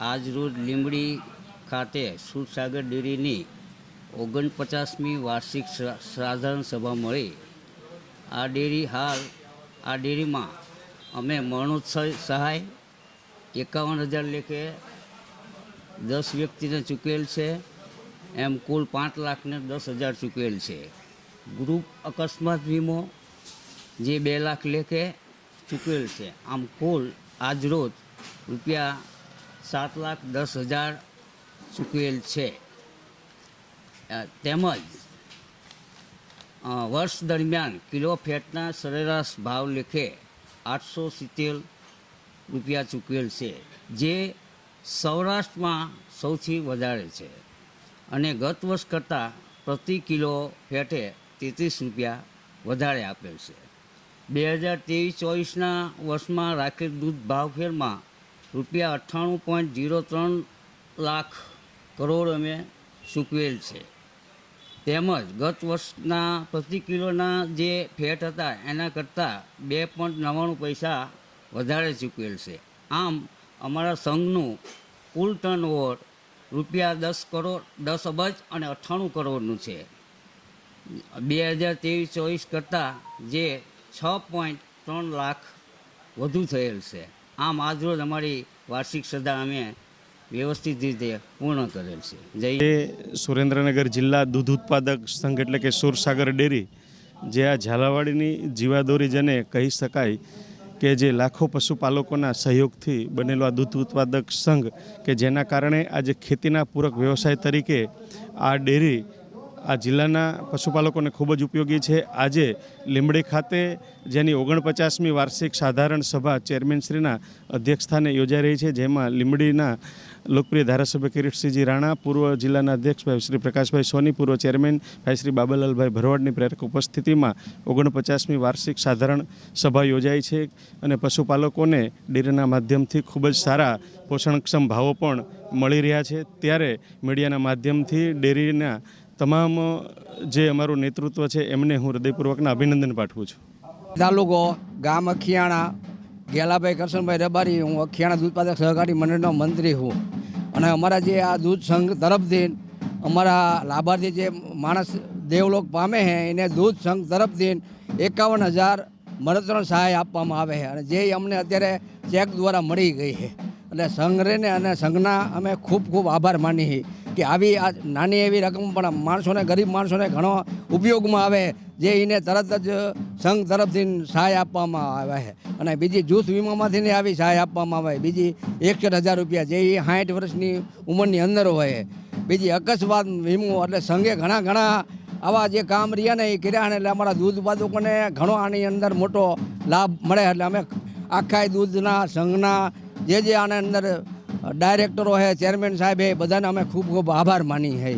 આજ રોજ લીંબડી ખાતે સુરસાગર ડેરીની ઓગણપચાસમી વાર્ષિક સાધારણ સભા મળી. આ ડેરી હાલ, આ ડેરીમાં અમે મરણોત્સવ સહાય એકાવન હજાર લેખે દસ વ્યક્તિને ચૂકવેલ છે. એમ કુલ પાંચ લાખને દસ હજાર ચૂકવેલ છે. ગ્રુપ અકસ્માત વીમો જે બે લાખ લેખે ચૂકવેલ છે. આમ કુલ આજરોજ રૂપિયા સાત લાખ દસ હજાર ચૂકવેલ છે. તેમજ વર્ષ દરમિયાન કિલો ફેટના સરેરાશ ભાવ લેખે આઠસો સિત્તેર રૂપિયા ચૂકવેલ છે, જે સૌરાષ્ટ્રમાં સૌથી વધારે છે અને ગત વર્ષ કરતાં પ્રતિ કિલો ફેટે તેત્રીસ રૂપિયા વધારે આપેલ છે. બે હજાર ત્રેવીસ ચોવીસના વર્ષમાં રાખેલ દૂધ ભાવફેરમાં રૂપિયા અઠ્ઠાણું પોઈન્ટ જીરો ત્રણ લાખ કરોડ અમે ચૂકવેલ છે. તેમજ ગત વર્ષના પ્રતિ કિલોના જે ફેટ હતા, એના કરતાં બે પોઈન્ટ નવ્વાણું પૈસા વધારે ચૂકવેલ છે. આમ, અમારા સંઘનું કુલ ટર્ન ઓવર રૂપિયા દસ કરોડ, દસ અબજ અને અઠ્ઠાણું કરોડનું છે. બે હજાર ત્રેવીસ ચોવીસ કરતાં જે છ પોઈન્ટ ત્રણ લાખ વધુ થયેલ છે. આમ આજરોજ અમારી વાર્ષિક સદા અમે વ્યવસ્થિત રીતે પૂર્ણ કરેલ છે. જય સુરેન્દ્રનગર જિલ્લા દૂધ ઉત્પાદક સંઘ એટલે કે સુરસાગર ડેરી, જે આ ઝાલાવાડીની જીવાદોરી જેને કહી શકાય કે જે લાખો પશુપાલકોના સહયોગથી બનેલો આ દૂધ ઉત્પાદક સંઘ, કે જેના કારણે આજે ખેતીના પૂરક વ્યવસાય તરીકે આ ડેરી આ જિલ્લાના પશુપાલકોને ખૂબ જ ઉપયોગી છે. આજે લીંબડી ખાતે જેની ઓગણપચાસમી વાર્ષિક સાધારણ સભા ચેરમેનશ્રીના અધ્યક્ષસ્થાને યોજાઈ રહી છે, જેમાં લીંબડીના લોકપ્રિય ધારાસભ્ય કિરીટસિંહજી રાણા, પૂર્વ જિલ્લાના અધ્યક્ષ ભાઈ શ્રી પ્રકાશભાઈ સોની, પૂર્વ ચેરમેન ભાઈ શ્રી બાબાલાલભાઈ ભરવાડની પ્રેરક ઉપસ્થિતિમાં ઓગણપચાસમી વાર્ષિક સાધારણ સભા યોજાઈ છે અને પશુપાલકોને ડેરીના માધ્યમથી ખૂબ જ સારા પોષણક્ષમ ભાવો પણ મળી રહ્યા છે. ત્યારે મીડિયાના માધ્યમથી ડેરીના તમામ જે અમારું નેતૃત્વ છે, એમને હું હૃદયપૂર્વકના અભિનંદન પાઠવું છું. તાલુકો, ગામ અખિયાણા. ગેલાભાઈ કરશનભાઈ રબારી, હું અખિયાણા દૂધ ઉત્પાદક સહકારી મંડળનો મંત્રી હું. અને અમારા જે આ દૂધ સંઘ તરફથી, અમારા લાભાર્થી જે માણસ દેવલોક પામે છે એને દૂધ સંઘ તરફથી એકાવન હજાર મરતરણ સહાય આપવામાં આવે છે અને જે અમને અત્યારે ચેક દ્વારા મળી ગઈ છે એટલે રહીને અને સંઘના અમે ખૂબ ખૂબ આભાર માની છીએ. કે આવી આ નાની એવી રકમ પણ માણસોને, ગરીબ માણસોને ઘણો ઉપયોગમાં આવે જે એને તરત જ સંઘ તરફથી સહાય આપવામાં આવે છે. અને બીજી જૂથ વીમામાંથી આવી સહાય આપવામાં આવે બીજી એકસઠ હજાર રૂપિયા જે એ સાઠ વર્ષની ઉંમરની અંદર હોય બીજી અકસ્માત વીમો એટલે સંઘે ઘણા ઘણા આવા જે કામ રહ્યા ને એ કર્યા એટલે અમારા દૂધ ઉત્પાદકોને ઘણો આની અંદર મોટો લાભ મળે એટલે અમે આખા દૂધના, સંઘના જે જે આના અંદર ડાયરેક્ટરો છે ચેરમેન સાહેબ એ બધાને અમે ખૂબ ખૂબ આભાર માની છે